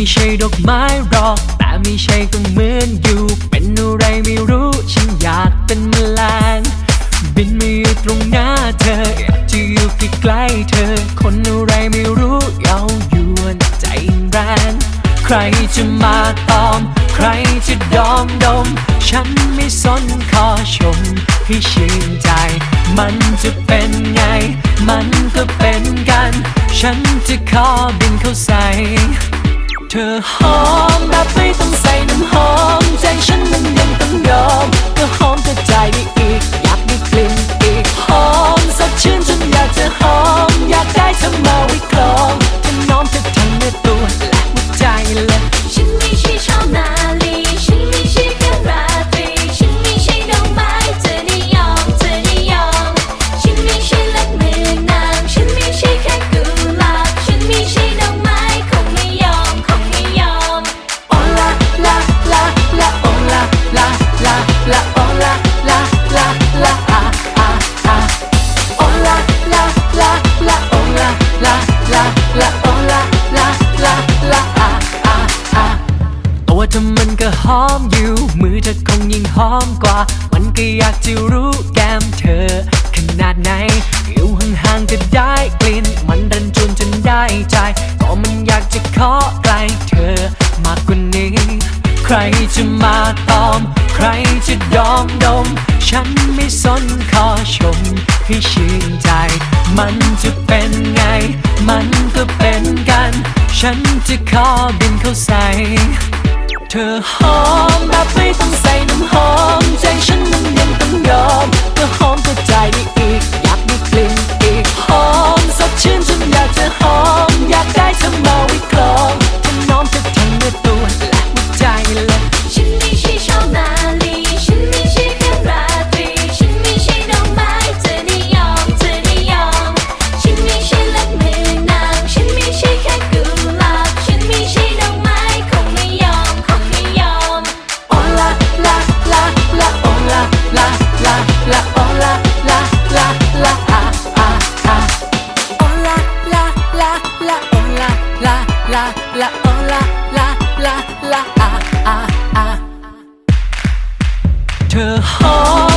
ไม่ใช่ดอกไม้หรอก แต่ไม่ใช่ก็เหมือนอยู่ เป็นอะไรไม่รู้ฉันอยากเป็นแมลงบินมาอยู่ตรงหน้าเธออยากจะอยู่ใกล้ๆเธอ คนอะไรไม่รู้เย้ายวนใจแรงใครจะมาตอม ใครจะดอมดม ฉันไม่สนขอชมให้ชื่นใจ มันจะเป็นไง มันก็เป็นกัน ฉันจะขอบินเข้าใส่ เธอหอมแบบไม่ต้องใส่น้ำหอม ใจฉันมันยังต้องยอมก็หอมจะใจได้อี อมอยู่ มือเธอคงยิ่งหอมกว่า มันก็อยากจะรู้แก้มเธอ ขนาดไหน อยู่ห่างๆก็ได้กลิ่น มันรันจนจนได้ใจ ก็มันอยากจะขอใกล้เธอ มากกว่านี้ ใครจะมาตอม ใครจะดอมดม ฉันไม่สนขอชม ให้ชื่นใจ มันจะเป็นไง มันก็เป็นกัน ฉันจะขอบินเข้าใส่ เธอหอมแบบไม่ต้องใส่น้ำหอมใจฉันมันยังต้องยอม ลาลาโอลาลาล